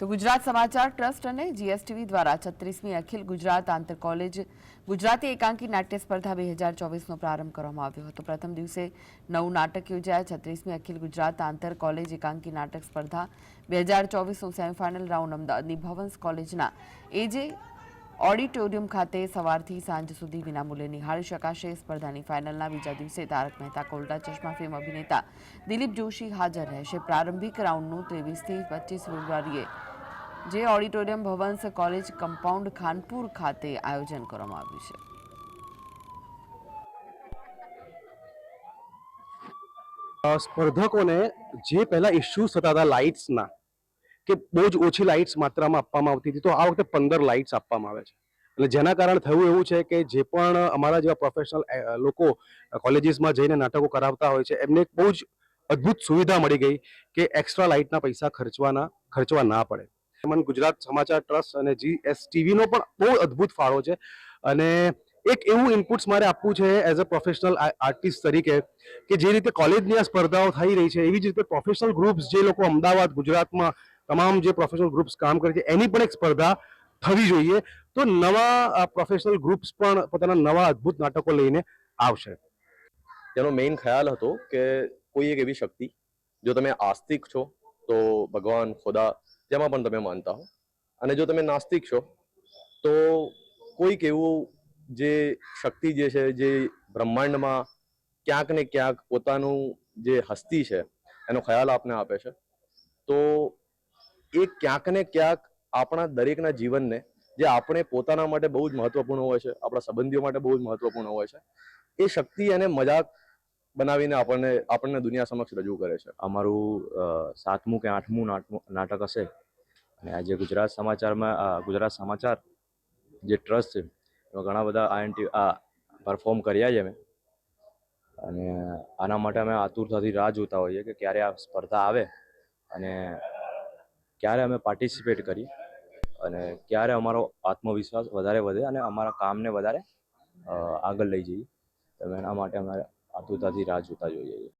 તો ગુજરાત સમાચાર ટ્રસ્ટ અને જીએસટીવી દ્વારા છત્રીસમી અખિલ ગુજરાત આંતર કોલેજ ગુજરાતી એકાંકી નાટ્ય સ્પર્ધા બે હજાર ચોવીસનો પ્રારંભ કરવામાં આવ્યો હતો. પ્રથમ દિવસે નવું નાટક યોજાયા. છત્રીસમી અખિલ ગુજરાત આંતર કોલેજ એકાંકી નાટક સ્પર્ધા બે હજાર ચોવીસનું સેમિફાઇનલ રાઉન્ડ અમદાવાદની ભવન્સ કોલેજના એજે ઓડિટોરિયમ ખાતે સવારથી સાંજ સુધી વિનામૂલ્યે નિહાળી શકાશે. સ્પર્ધાની ફાઇનલના બીજા દિવસે તારક મહેતા કોલ્ડા ચશ્મા ફિલ્મ અભિનેતા દિલીપ જોશી હાજર રહેશે. પ્રારંભિક રાઉન્ડનું ત્રેવીસથી પચીસ ફેબ્રુઆરીએ જે auditorium Bhavans college compound Khanpur ખાતે આયોજન કરવામાં આવ્યું છે. સ્પર્ધકોને જે પહેલા ઇશ્યુઝ થતા હતા લાઇટ્સના, કે બહુ જ ઓછી લાઇટ્સ માત્રામાં આપવામાં આવતી હતી, તો આ વખતે પંદર લાઇટ્સ આપવામાં આવે છે. એટલે જેના કારણે થયું એવું છે કે જે પણ અમારા જેવા પ્રોફેશનલ લોકો કોલેજીસમાં જઈને નાટકો કરાવતા હોય છે, એમને એક બહુ જ અદ્ભુત સુવિધા મળી ગઈ કે એક્સ્ટ્રા લાઇટના પૈસા ખર્ચવાના, ખર્ચવા ના પડે. મન ગુજરાત સમાચાર ટ્રસ્ટ અને જીએસટીવીનો પણ બહુ અદ્ભુત ફાળો છે. અને એક એવું ઇનપુટ્સ મારે આપવું છે એઝ અ પ્રોફેશનલ આર્ટિસ્ટ તરીકે કે જે રીતે કોલેજની આ સ્પર્ધાઓ થઈ રહી છે, એવી જ રીતે પ્રોફેશનલ ગ્રુપ્સ જે લોકો અમદાવાદ, ગુજરાતમાં તમામ જે પ્રોફેશનલ ગ્રુપ્સ કામ કરે છે, એની પણ એક સ્પર્ધા થવી જોઈએ. તો નવા પ્રોફેશનલ ગ્રુપ્સ પણ પોતાના નવા અદ્ભુત નાટકો લઈને આવશે. તેનો મેઇન ખ્યાલ હતો કે કોઈ એક એવી શક્તિ, જો તમે આસ્તિક છો, તો ભગવાન, ખુદા જેમાં પણ તમે માનતા હો. અને જો તમે નાસ્તિક છો, તો કોઈક એવું જે શક્તિ જે છે, જે બ્રહ્માંડમાં ક્યાંક ને ક્યાંક પોતાનું જે હસ્તી છે, એનો ખ્યાલ આપને આપે છે, તો એ ક્યાંક ને ક્યાંક આપણા દરેકના જીવનને, જે આપણે પોતાના માટે બહુ જ મહત્વપૂર્ણ હોય છે, આપણા સંબંધીઓ માટે બહુ જ મહત્વપૂર્ણ હોય છે, એ શક્તિ એને મજાક બનાવીને આપણને આપણને દુનિયા સમક્ષ રજૂ કરે છે. અમારું સાતમું કે આઠમું નાટક હશે. અને આજે ગુજરાત સમાચારમાં ગુજરાત સમાચાર જે ટ્રસ્ટ છે, એમાં ઘણા બધા આઈએનટી આ પરફોર્મ કર્યા છે અમે. અને આના માટે અમે આતુરતાથી રાહ જોતા હોઈએ કે ક્યારે આ સ્પર્ધા આવે અને ક્યારે અમે પાર્ટિસિપેટ કરીએ અને ક્યારે અમારો આત્મવિશ્વાસ વધારે વધે અને અમારા કામને વધારે આગળ લઈ જઈએ. તો એના માટે અમે આતુરતાથી રાહ જોતા જોઈએ. છીએ